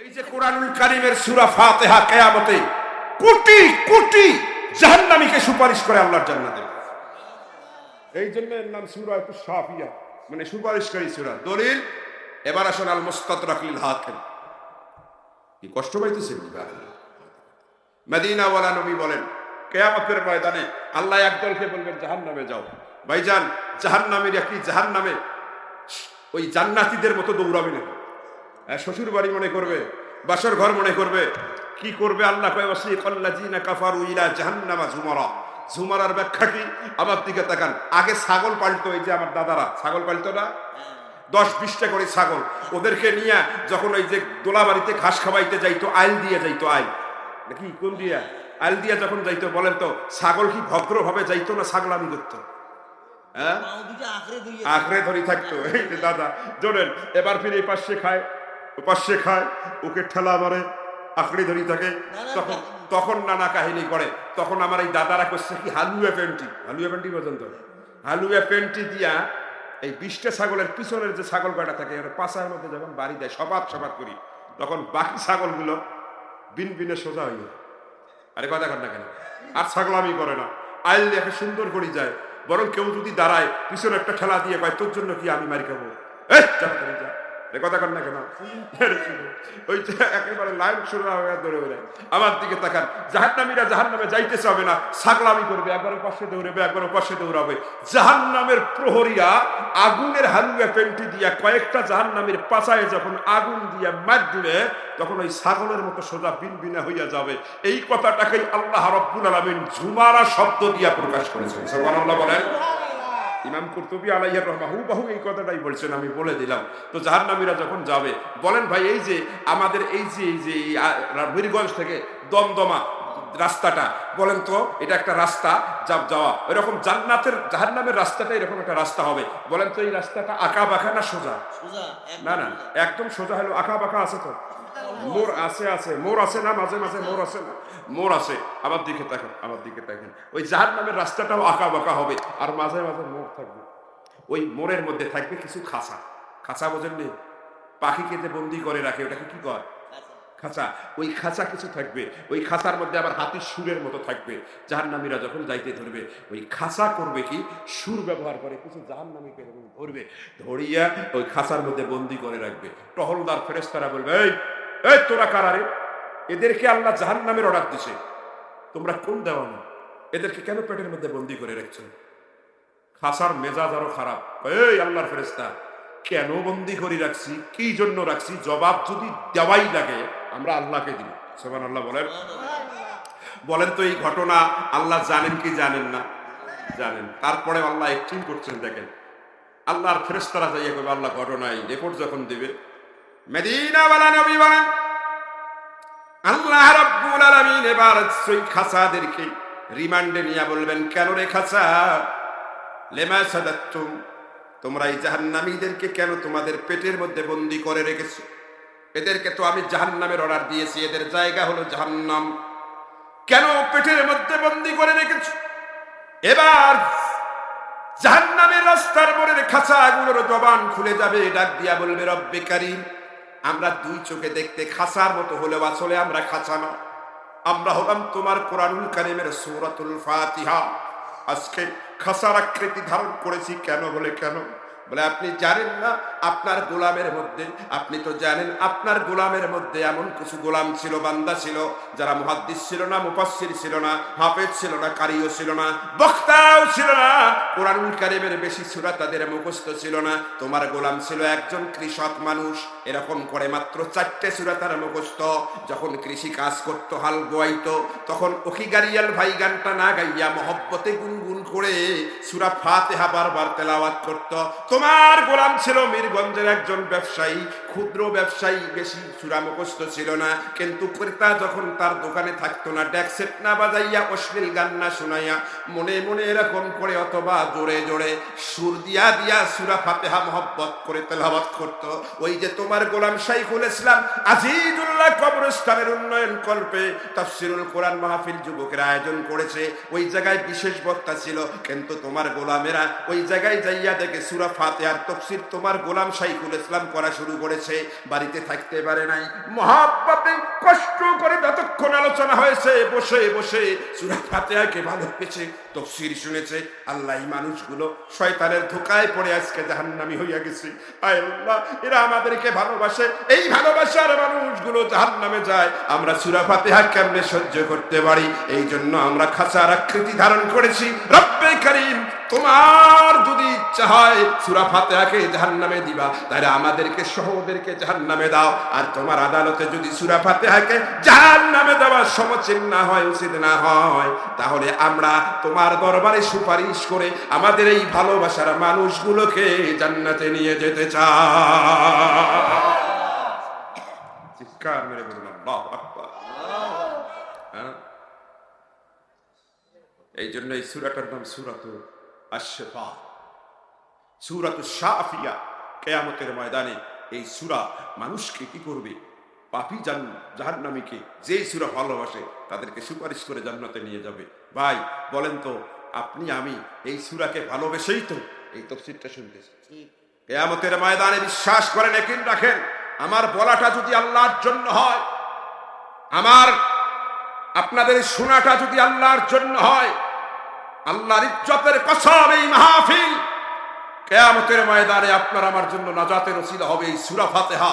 এই যে কোরআনুল কারিমের সুরা ফাতিহা কিয়ামতে কোটি কোটি জাহান্নামীকে সুপারিশ করে আল্লাহর জান্নাতে। এই জন্য এর নাম সুরা একটু সাফিয়া মানে সুপারিশকারী সূরা। দলিল, এবার আসুন আল মুস্তাদরাক লিল হাকিম। কি কষ্ট পাইতেছেন মদিনা ওয়ালা নবী বলেন, কেয়ামতের ময়দানে আল্লাহ একদলকে বলবেন, জাহান্নামে যাও। ভাইজান, জাহান্নামের একই জাহান্নামে? ওই জান্নাতীদের মতো দৌড়াবে না শ্বশুর বাড়ি মনে করবে বাসর ঘর মনে করবে। কি করবে আল্লাহ কাফারু ইলা জাহান্নামা জুমারা। জুমারার ব্যাখ্যা কি আমার দিকে তাকান। আগে ছাগল পাল্টো এই যে আমার দাদারা। ছাগল পাল্টো না? দশ বিশটা করে ছাগল। ওদেরকে নিয়ে যখন ওই যে দোলা বাড়িতে ঘাস খাওয়াইতে যাইতো আইল দিয়ে যাইতো আইল। নাকি? কোন দিয়া? আইল দিয়া যখন যাইতো বলেন তো ছাগল কি ভদ্রভাবে যাইতো না ছাগলামি করতো? হ্যাঁ? আঁকড়ে ধরি থাকতো। এই দাদা জোরেন এবার ফিরে এই পাশে খায়। পাশে খায় ওকে ঠেলা মারে আঁকড়ে ধরি থাকে তখন তখন নানা কাহিনী করে। তখন আমার এই দাদারা করছে কি হালুয়া প্যান্টি হালুয়া প্যান্টি পর্যন্ত। হালুয়া প্যান্টি দিয়া এই বিশটা ছাগলের পিছনের যে ছাগল কয়টা থাকে ওরা পাশার মধ্যে যখন বাড়ি দেয় সবাত সবাত করি। তখন বাকি ছাগলগুলো বিন বিনে সোজা হয়ে যায়। আরে কথা কর না কেন? আর ছাগলামি করে না। আইল দেখে সুন্দর করে যায়। বরং কেউ যদি দাঁড়ায় পিছনে একটা খেলা দিয়ে কয় তোর জন্য কি আমি মারি খাব? এই, যা। কথা না কেন? ওই একেবারে লাইন শুরু হয়ে বেড়ায় আমার দিকে তাকান। জাহান্নামীরা জাহান্নামে যাইতেছে হবে না। ছাগলামি করবে পাশে দৌড়াবে পাশে দৌড়াবে। জাহান্নামের প্রহরীরা আগুনের হালুয়া পেন্টি দিয়া কয়েকটা জাহান্নামীর পাচায় যখন আগুন দিয়া মার দিবে, তখন ওই ছাগলের মতো সোজা বিন বিনা হইয়া যাবে। এই কথাটাকেই আল্লাহ রব্বুল আলমিন ঝুমারা শব্দ দিয়া প্রকাশ করেছেন। বলেন। ইমাম কুরতুবি আলাইহির রহমা হুবাহু এই কথাটাই বলছেন আমি বলে দিলাম। তো জাহান্নামীরা যখন যাবে বলেন ভাই এই যে আমাদের এই যে এই যে আ- থেকে দমদমা রাস্তাটা বলেন তো এটা একটা রাস্তা যাব যাওয়া। এরকম জান্নাতের জাহান্নামের রাস্তাটা এরকম একটা রাস্তা হবে। বলেন তো এই রাস্তাটা আঁকা বাঁকা না সোজা? সোজা না না একদম সোজা হলো আঁকা বাঁকা আছে তো। মোর আছে আছে। মোর আছে না, মাঝে মাঝে মোর আছে না? মোর আছে। আমার দিকে দেখেন আমার দিকে দেখেন ওই জাহার নামের রাস্তাটাও আঁকা বাঁকা হবে। আর মাঝে মাঝে মোর থাকবে। ওই মোড়ের মধ্যে থাকবে কিছু খাঁচা। খাঁচা বোঝেননি পাখিকে যে বন্দি করে রাখে, ওটাকে কি কর খাঁচা। ওই খাঁচা কিছু থাকবে। ওই খাঁচার মধ্যে আবার হাতির সুরের মতো থাকবে। জাহান্নামীরা যখন যাইতে ধরবে, ওই খাঁচা করবে কি? সুর ব্যবহার করে কিছু জাহান্নামীকে ধরবে। ধরিয়া ওই খাঁচার মধ্যে বন্দি করে রাখবে। টহলদার ফেরেস্তারা বলবে, এই এই তোরা কারারে এদেরকে আল্লাহ জাহান নামের অর্ডার দিছে। তোমরা কোন দেওয়ানো এদেরকে কেন পেটের মধ্যে বন্দি করে রাখছো? খাসার মেজাজ আরও খারাপ। এই আল্লাহর ফেরেস্তা কেন বন্দি করে রাখছি? কি জন্য রাখছি? জবাব যদি দেওয়াই লাগে, আমরা আল্লাহকে দিই সোমান আল্লাহ বলেন। বলেন তো এই ঘটনা আল্লাহ জানেন কি জানেন না? জানেন। তারপরে আল্লাহ একটিং করছেন, দেখেন। আল্লাহর ফেরেস্তারা যাইয়া করবে আল্লাহ ঘটনায় রিপোর্ট যখন দিবে আল্লাহ এবার সেই রিমান্ডে নিয়ে বলবেন, কেন রে তোমরা এই কেন তোমাদের পেটের মধ্যে বন্দি করে রেখেছো? এদেরকে তো আমি জাহান্নামের অর্ডার দিয়েছি, এদের জায়গা হলো জাহান্নাম। কেন পেটের মধ্যে বন্দি করে রেখেছো? এবার জাহান্নামের রাস্তার মোড়ের খাঁচাগুলোর জবান খুলে যাবে, ডাক দিয়া বলবে, রব্বে কারিম আমরা দুই চোখে দেখতে খাসার মতো হলেও আসলে আমরা খাঁচা না। আমরা হলাম তোমার কোরআনুল কারিমের সূরাতুল ফাতিহা। আজকে খাসার আকৃতি ধারণ করেছি কেন বলে কেন? বলে আপনি জানেন না আপনার গোলামের মধ্যে, আপনি তো জানেন আপনার গোলামের মধ্যে এমন কিছু গোলাম ছিল, বান্দা ছিল, যারা মুহাদ্দিস ছিল না, মুফাসসির ছিল না, হাফেজ ছিল না, কারিও ছিল না, বক্তাও ছিল না, কোরআনুল কারিমের বেশি সূরা তাদের মুখস্থ ছিল না। তোমার গোলাম ছিল একজন কৃষক মানুষ, এরকম করে মাত্র চারটে সুরা তার মুখস্থ। যখন কৃষি কাজ করত, হাল বোয়াইতো, তখন ওখিগারিয়াল ভাই গানটা না গাইয়া মহব্বতে গুনগুন করে সূরা ফাতিহা বারবার তেলাওয়াত করত। তোমার গোলাম ছিল মীরগঞ্জের একজন ব্যবসায়ী ক্ষুদ্র ব্যবসায়ী বেশি চূড়া মুখস্থ ছিল না, কিন্তু ক্রেতা যখন তার দোকানে থাকতো না ড্যাকসেট না বাজাইয়া অশ্লীল গান না শোনাইয়া মনে মনে এরকম করে অথবা জোরে জোরে সুর দিয়া দিয়া সুরা ফাতেহা মহব্বত করে তেলাওয়াত করত। ওই যে তোমার গোলাম শাইখুল ইসলাম আজিজুল্লাহ কবরস্থানের উন্নয়ন কল্পে তাফসিরুল কোরআন মাহফিল যুবকের আয়োজন করেছে। ওই জায়গায় বিশেষ বক্তা ছিল, কিন্তু তোমার গোলামেরা ওই জায়গায় যাইয়া দেখে সুরা ফাতেহার তফসির তোমার গোলাম শাইখুল ইসলাম করা শুরু করেছে। করেছে বাড়িতে থাকতে পারে নাই। মহাব্বতে কষ্ট করে যতক্ষণ আলোচনা হয়েছে, বসে বসে সুরা ফাতেহাকে ভালো পেয়েছে তফসির শুনেছে। আল্লাহ মানুষগুলো শয়তানের ধোকায় পড়ে আজকে জাহান্নামি হইয়া গেছে। আল্লাহ, এরা আমাদেরকে ভালোবাসে। এই ভালোবাসার মানুষগুলো জাহান্নামে যায়। আমরা সুরা ফাতেহা কেমনে সহ্য করতে পারি? এই জন্য আমরা খাঁচার আকৃতি ধারণ করেছি। রব্বে করিম তোমার যদি ইচ্ছা হয় সুরা ফাতেহাকে জাহান্নামে দিবা, তাহলে আমাদেরকে ওদেরকে জাহান্নামে দাও। আর তোমার আদালতে যদি সুরা ফাতেহাকে জাহান্নামে দেওয়ার সমচিন না হয়, উচিত না হয়, তাহলে আমরা তোমার দরবারে সুপারিশ করে আমাদের এই ভালোবাসার মানুষগুলোকে জান্নাতে নিয়ে যেতে চাই। হ্যাঁ? এই জন্য এই সুরাটার নাম সুরাত আশেফা সুরাত শাফিয়া, কেয়ামতের ময়দানে এই সুরা মানুষকে কি করবে? পাপি জান, জাহান্নামীকে যে সুরা ভালোবাসে তাদেরকে সুপারিশ করে জান্নাতে নিয়ে যাবে। ভাই, বলেন তো, আপনি, আমি এই সুরাকে ভালোবেসেই তো এই তফসিরটা শুনতেছি। কেয়ামতের ময়দানে বিশ্বাস করেন একিন রাখেন, আমার বলাটা যদি আল্লাহর জন্য হয়, আমার আপনাদের শোনাটা যদি আল্লাহর জন্য হয় আল্লাহর ইজ্জতের কসম এই মাহফিল। কেয়ামতের ময়দানে আপনার আমার জন্য নাজাতের ওসিলা হবে এই সুরা ফাতেহা।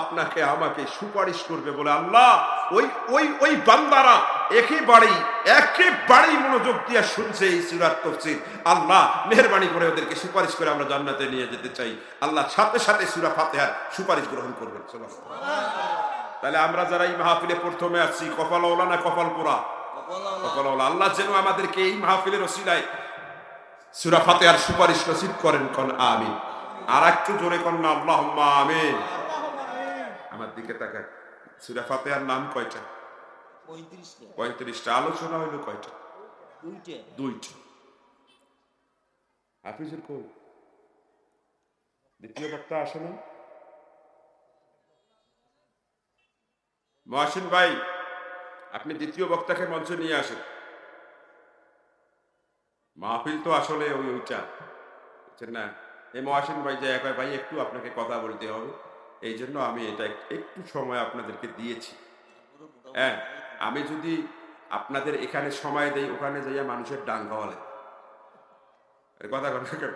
আপনাকে, আমাকে সুপারিশ করবে বলে আল্লাহ। ওই ওই ওই বান্দারা একেবারেই একেবারেই মনোযোগ দিয়ে শুনছে এই সুরাত তফসির আল্লাহ মেহরবানি করে ওদেরকে সুপারিশ করে আমরা জান্নাতে নিয়ে যেতে চাই। আল্লাহ সাথে সাথে সুরা ফাতেহার সুপারিশ গ্রহণ করবেন। তাহলে আমরা যারা এই মাহফিলে প্রথমে আছি, কপাল ওলা না কপাল পোড়া আল্লাহ যেন আমাদেরকে এই মাহফিলের ওসিলায় সুরা ফাতেহার সুপারিশ নসিব করেন কোন আমি আর একটু জোরে কর না আল্লাহ আমিন। আমার দিকে তাকায়। সুরা ফাতেহার নাম কয়টা? পঁয়ত্রিশটা। আলোচনা হইল কয়টা? দুইটা। দুইটা। হাফিজুর কই? দ্বিতীয় বক্তা আসে না মহাসিন ভাই আপনি দ্বিতীয় বক্তাকে মঞ্চে নিয়ে আসেন। মাহফিল তো আসলে ওই ওইটা বুঝছেন না? এই মহাসিন ভাই যে একবার ভাই, একটু আপনাকে কথা বলতে হবে। এই জন্য আমি এটা একটু সময় আপনাদেরকে দিয়েছি। হ্যাঁ আমি যদি আপনাদের এখানে সময় দেই, ওখানে যাইয়া মানুষের ডান খাওয়ালে কথা কথা কেন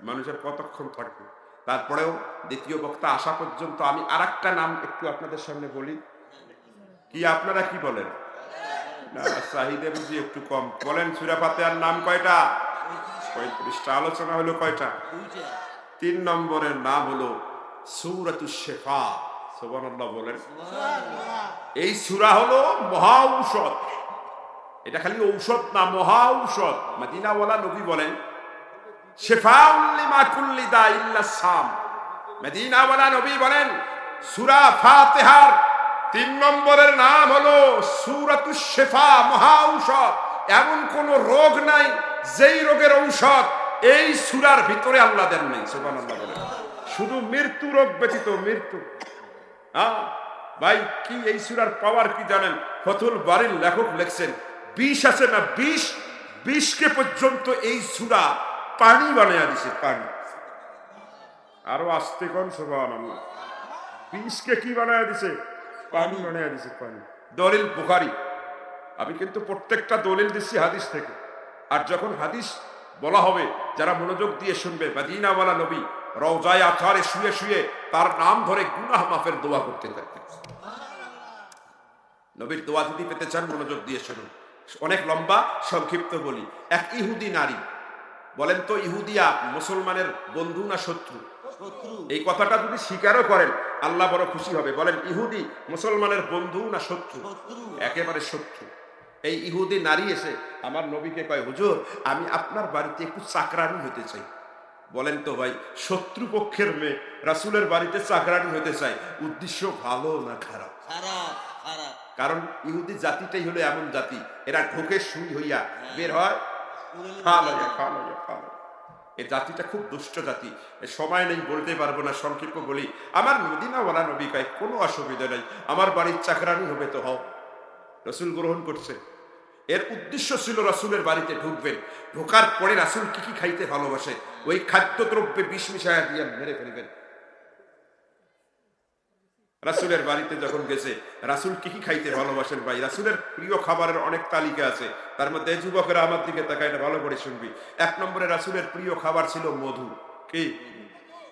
মানুষের কতক্ষণ থাকবে? তারপরেও দ্বিতীয় বক্তা আসা পর্যন্ত আমি আর নাম একটু আপনাদের সামনে বলি। কি আপনারা কি বলেন? না চাহিদা বুঝি একটু কম। বলেন সুরাপাতে আর নাম কয়টা? পঁয়ত্রিশটা। আলোচনা হলো কয়টা? তিন নম্বরের নাম হলো সৌরাতু শেফা। সোবানাল্লাহ বলেন। এই সুরা হলো মহা ঔষধ। এটা খালি ঔষধ না, মহা ঔষধ। মদিনাওয়ালা নবী বলেন শেফাউল্লিমা কুল্লি দা ইল্লা সাম। মদিনাওয়ালা নবী বলেন, সুরা ফাতিহার তিন নম্বরের নাম হলো সুরাতু শেফা মহা ঔষধ এমন কোন রোগ নাই, যেই রোগের ঔষধ এই সুরার ভিতরে আল্লাহ দেন নাই বলেন। শুধু মৃত্যু রোগ ব্যতীত মৃত্যু। হ্যাঁ? ভাই, কি এই সুরার পাওয়ার কি জানেন? ফতুল বাড়ির লেখক লেখছেন, বিষ আছে না বিষ? বিষকে পর্যন্ত এই সুরা পানি বানিয়ে দিছে, পানি। আরও আসতে কোন সোভান বিষকে কি বানায় দিছে? পানি বানায় দিছে, পানি। দলিল বুখারি। আমি কিন্তু প্রত্যেকটা দলিল দিচ্ছি হাদিস থেকে। আর যখন হাদিস বলা হবে, যারা মনোযোগ দিয়ে শুনবে, মাদিনাওয়ালা নবী রওজায় আথারে শুয়ে শুয়ে তার নাম ধরে গুনাহ মাফের দোয়া করতে থাকতেন। নবীর দোয়া যদি পেতে চান, মনোযোগ দিয়ে শুনুন। অনেক লম্বা, সংক্ষিপ্ত বলি। এক ইহুদি নারী, বলেন তো ইহুদিয়া মুসলমানের বন্ধু না শত্রু? এই কথাটা যদি স্বীকারও করেন আল্লাহ বড় খুশি হবে। বলেন ইহুদি মুসলমানের বন্ধু না শত্রু? একেবারে শত্রু। এই ইহুদি নারী এসে আমার নবীকে কয় হুজুর আমি আপনার বাড়িতে একটু চাকরানি হতে চাই। বলেন তো ভাই শত্রু পক্ষের মেয়ে রাসুলের বাড়িতে চাকরানি হতে চাই উদ্দেশ্য ভালো না খারাপ? কারণ ইহুদি জাতিটাই হলো এমন জাতি এরা ঢোকে সুই হইয়া বের হয়। পুরনো খা লইয়া খা লইয়া খা লইয়া। এই জাতিটা খুব দুষ্ট জাতি। সময় নেই বলতে পারব না, সংক্ষিপ্ত বলি। আমার মদিনাওয়ালা নবী কয়, কোনো অসুবিধা নেই, আমার বাড়ির চাকরানি হবে তো, হও। রসুল গ্রহণ করছে। এর উদ্দেশ্য ছিল রসুলের বাড়িতে ঢুকবেন। ঢোকার পরে রাসুল কি কি খাইতে ভালোবাসে, ওই খাদ্যদ্রব্যে বিষ মিশায় দিয়ে মেরে ফেলবেন। রাসুলের বাড়িতে যখন গেছে, রাসুল কি কি খাইতে ভালোবাসেন ভাই? রাসুলের প্রিয় খাবারের অনেক তালিকা আছে। তার মধ্যে যুবকেরা আমার দিকে তাকায় এটা ভালো করে শুনবি। এক নম্বরে রাসুলের প্রিয় খাবার ছিল মধু। কি?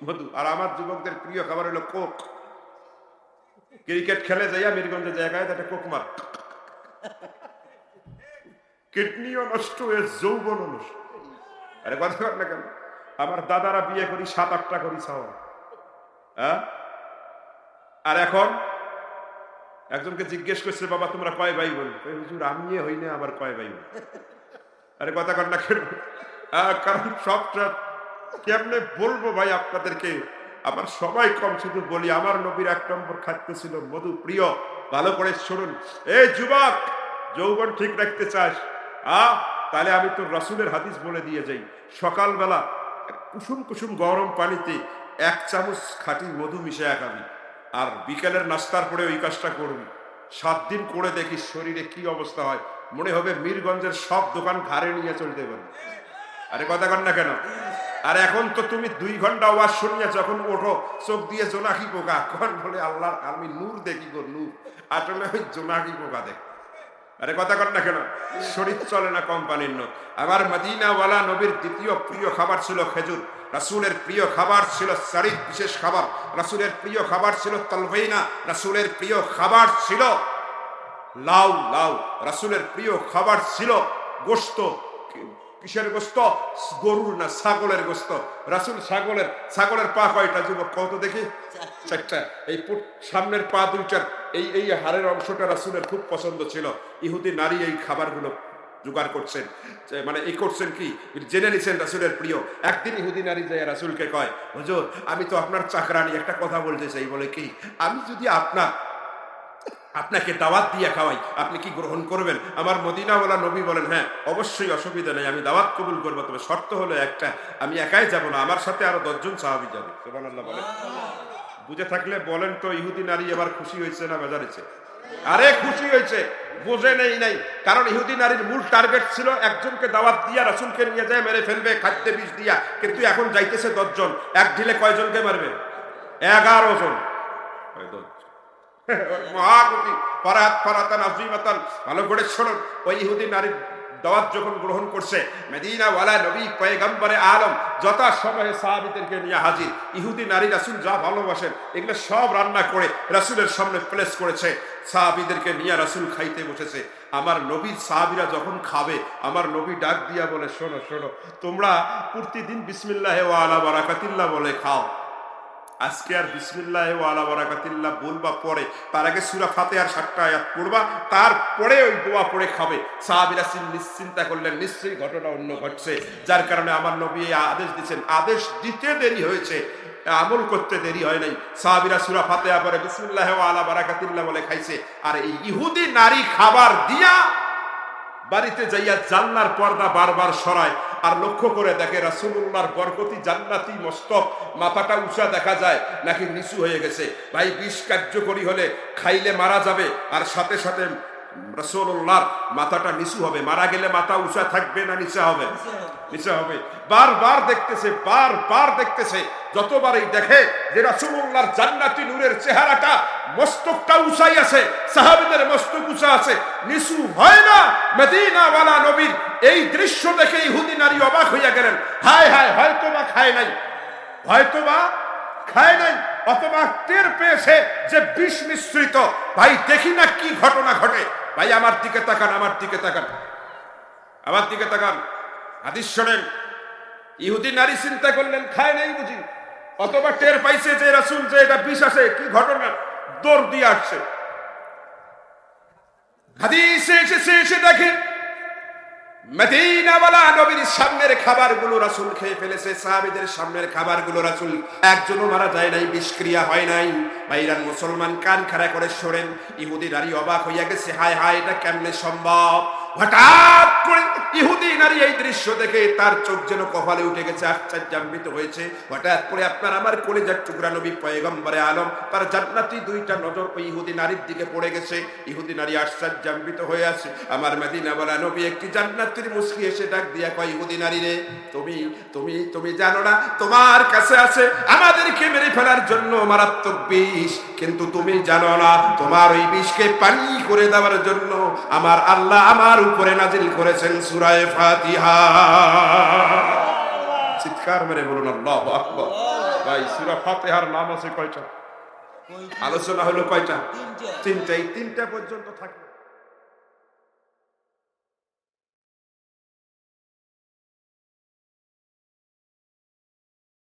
মধু। আর আমার যুবকদের প্রিয় খাবার হলো কোক। ক্রিকেট খেলে যাইয়া মিরগঞ্জের জায়গায় একটা কোক মার। কিডনিও নষ্ট হয়ে যৌবনও নষ্ট। আরে কথা না কেন? আমার দাদারা বিয়ে করি, সাত আটটা করি ছাওয়া হ্যাঁ? আর এখন? একজনকে জিজ্ঞেস করছে, বাবা, তোমরা কয় ভাই বোন? হুজুর আমি হই না, আবার কয় ভাই বোন? আরে, কথা কর না কেন? কারণ সবটা কেমনে বলব ভাই আপনাদেরকে? আমার সবাই কম, শুধু বলি, আমার নবীর এক নম্বর খাদ্য ছিল মধু। প্রিয়, ভালো করে শুনুন। এই যুবক, যৌবন ঠিক রাখতে চাস? আ, তাহলে আমি তোর রসুলের হাদিস বলে দিয়ে যাই। সকালবেলা কুসুম কুসুম গরম পানিতে এক চামচ খাঁটি মধু মিশিয়ে খাবি। আর বিকেলের নাস্তার পরে ওই কাজটা করবি সাত দিন করে দেখিস শরীরে কি অবস্থা হয়। মনে হবে মীরগঞ্জের সব দোকান ঘাড়ে নিয়ে চলতে পারবে আরে কথা কর না কেন? আর এখন তো তুমি দুই ঘণ্টা ওয়াজ শুনিয়া যখন ওঠো, চোখ দিয়ে জোনাকি পোকা। কখন বলে আল্লাহ আমি নূর দেখি গো, নূর। আসলে ওই জোনাকি পোকা দেখ আরে কথা কর না কেন? শরীর চলে না কোম্পানির নয় আমার মদিনাওয়ালা নবীর দ্বিতীয় প্রিয় খাবার ছিল খেজুর। রাসুলের প্রিয় খাবার ছিল সারিদ বিশেষ খাবার। রাসুলের প্রিয় খাবার ছিল তলবেইনা রাসুলের প্রিয় খাবার ছিল লাউ লাউ। রাসুলের প্রিয় খাবার ছিল গোস্ত কিসের গোস্ত? গরুর না ছাগলের গোস্ত? রাসুল ছাগলের ছাগলের পা কয়টা যুবক? কত দেখি। চারটা। এই সামনের পা দুইটার এই এই হাড়ের অংশটা রাসুলের খুব পছন্দ ছিল। ইহুদি নারী এই খাবারগুলো জোগাড় করছেন। মানে এই করছেন কি? জেনে নিছেন রাসুলের প্রিয়। একদিন ইহুদি নারী যায় রাসুলকে কয় হুজুর আমি তো আপনার চাকরানি একটা কথা বলতে চাই। বলে কি? আমি যদি আপনার আপনাকে দাওয়াত দিয়ে খাওয়াই। আপনি কি গ্রহণ করবেন? আমার মদিনাওয়ালা নবী বলেন হ্যাঁ অবশ্যই অসুবিধা নেই, আমি দাওয়াত কবুল করব। তবে শর্ত হলো একটা, আমি একাই যাব না, আমার সাথে আরও দশজন সাহাবি যাবে। সুবহানাল্লাহ বলেন। বুঝে থাকলে বলেন তো, ইহুদি নারী এবার খুশি হয়েছে না বেজারেছে? আরে খুশি হয়েছে, বোঝে নেই নাই। কারণ ইহুদি নারীর মূল টার্গেট ছিল একজনকে দাওয়াত দিয়া রাসুলকে নিয়ে যায়, মেরে ফেলবে, খাদ্যে বিষ দিয়া। কিন্তু এখন যাইতেছে দশজন, এক ঢিলে কয়জনকে মারবে? এগারো জন। মহাগতি ফরাত ফরাতান আজিমাতান ভালো করে শুনুন। ওই ইহুদি নারীর দাওয়াত যখন গ্রহণ করছে মেদিনা ওয়ালা নবী পয়গম্বরে আলম যথা সময়ে সাহাবিদেরকে নিয়ে হাজির। ইহুদি নারী রাসুল যা ভালোবাসেন, এগুলো সব রান্না করে রাসুলের সামনে প্লেস করেছে। সাহাবিদেরকে নিয়ে রাসুল খাইতে বসেছে। আমার নবীর সাহাবিরা যখন খাবে, আমার নবী ডাক দিয়া বলে, শোনো শোনো, তোমরা প্রতিদিন বিসমিল্লাহ ওয়ালা বারাকাতিল্লাহ বলে খাও। আজকে আর বিসমিল্লাহ ওয়ালা বারাকাতিল্লাহ বলবা পরে। তার আগে সুরা ফাতে আর সাতটা আয়াত পড়বা, তারপরে ওই দোয়া পড়ে খাবে। সাহাবিরা নিশ্চিন্তা করলেন, নিশ্চয়ই ঘটনা অন্য ঘটছে। যার কারণে আমার নবী আদেশ দিচ্ছেন আদেশ দিতে দেরি হয়েছে, আমল করতে দেরি হয় নাই। সাহাবিরা সুরা ফাতে পরে বিসমিল্লাহ ওয়ালা বারাকাতিল্লাহ বলে খাইছে, আর এই ইহুদি নারী খাবার দিয়া বাড়িতে যাইয়া জান্নার পর্দা বারবার সরায়। আর লক্ষ্য করে দেখে রাসুল্লাহর বরকতি জান্নাতি মস্তক, মাথাটা উঁচা দেখা যায়, নাকি নিচু হয়ে গেছে। ভাই, বিষ কার্যকরী হলে খাইলে মারা যাবে, আর সাথে সাথে রসুল্লাহর মাথাটা নিচু হবে। মারা গেলে মাথা উঁচা থাকবে না নিচা হবে? নিচা হবে। বারবার দেখতেছে বারবার দেখতেছে। যতবারই দেখে যে রাসূলুল্লাহর জান্নাতি নূরের চেহারাটা মস্তকটা উঁচাই আছে সাহাবীদের মস্তক উঁচা আছে নিচু হয় না। মদিনা ওয়ালা নবীর এই দৃশ্য দেখে ইহুদি নারী অবাক হইয়া গেলেন। হায় হায় হয়তো বা খায় নাই। হয়তো বা খায় নাই অথবা টের পেয়েছে যে বিষ মিশ্রিত। ভাই দেখি না কি ঘটনা ঘটে। ভাই, আমার দিকে তাকান, আমার দিকে তাকান। আমার দিকে তাকান। হাদিস শোনেন, ইহুদি নারী চিন্তা করলেন, খায় নাই বুঝি। অথবা টের পাইছে যে রাসুল যে এটা বিষ আছে, কি ঘটনা? দৌড় দিয়ে আসছে। হাদিসে এসেছে, এসে দেখে সামনের খাবারগুলো খেয়ে ফেলেছে, সাহাবিদের সামনের খাবারগুলো রাসূল। মারা যায় নাই হয় নাই। মুসলমান কান খাড়া করে সরেন, ইহুদি নারী অবাক হইয়া গেছে, হায় হায়, এটা কেমনে সম্ভব? হঠাৎ করে ইহুদি নারী এই দৃশ্য দেখে তার চোখ যেন কপালে উঠে গেছে হয়েছে। হঠাৎ করে আপনার আমার টুকরা নবী পয়গম্বরে আলম, তার জান্নাতি দুইটা নজর ওই ইহুদি নারীর দিকে পড়ে গেছে। ইহুদি নারী আশ্চর্যান্বিত হয়ে আছে। আমার মেদিনা বলা নবী একটি জান্নাতির মুসকি এসে ডাক দিয়া কয়, ইহুদি নারী রে, তুমি তুমি তুমি জানো না, তোমার কাছে আছে, আমাদেরকে মেরে ফেলার জন্য মারাত্মক বিষ, কিন্তু তুমি জানো না, তোমার ওই বিষকে পানি করে দেওয়ার জন্য আমার আল্লাহ আমার উপরে নাজিল করেছেন সুরায় ফাতিহা। চিৎকার মেরে বলুন আল্লাহ আকবার। ভাই সুরা ফাতিহার নাম আছে কয়টা? আলোচনা হলো কয়টা? তিনটাই তিনটা তিনটা পর্যন্ত থাকবে।